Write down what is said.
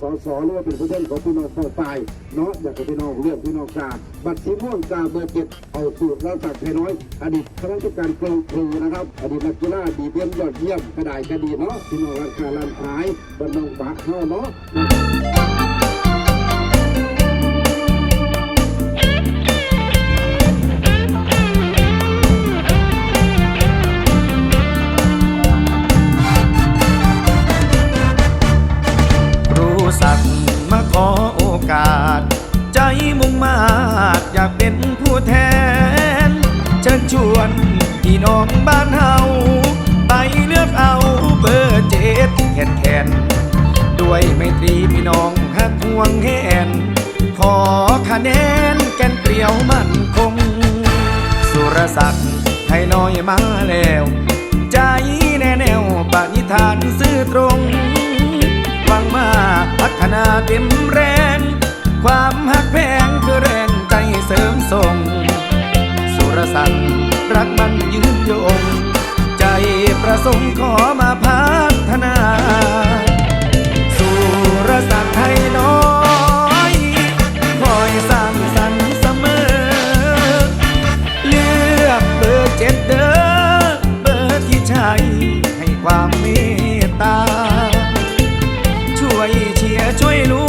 สสหรือว่าเป็นผู้เล่นของพี่น้องของฝ่ายเนาะอยากให้พี่น้องเรื่องพี่น้องกาบัตรสีม่วงกาเบอร์เจ็ดเอาสูตรแล้วสักดิ์ไทยน้อย อดีตข้าราชการกรมครูนะครับ อดีตนักกีฬาดีเยี่ยมยอดเยี่ยมกระดายกระดีเนาะพี่น้องร้านค้าร้านขายบันน้องปะเข้าเนาะ มาดอยากเป็นผู้แทนเชิญชวนพี่น้องบ้านเฮาไปเลือกเอาเบอร์เจ็ดแขนแขนด้วยไมตรีพี่น้องหักห่วงแหนขอคะแนนแกนเกลียวมั่นคง สุรศักดิ์ให้น้อยมาแล้ว ใจแน่แนวปณิธานซื่อตรงหวังมาพัฒนาเต็ม สงขอมาพัฒนาสุรศักดิ์ไทยน้อยคอยสร้างสรรค์เสมอ เลือกเบอร์เจ็ดเด้อเบอร์ที่ใช่ให้ความเมตตา ช่วยเชียร์ช่วยลุ้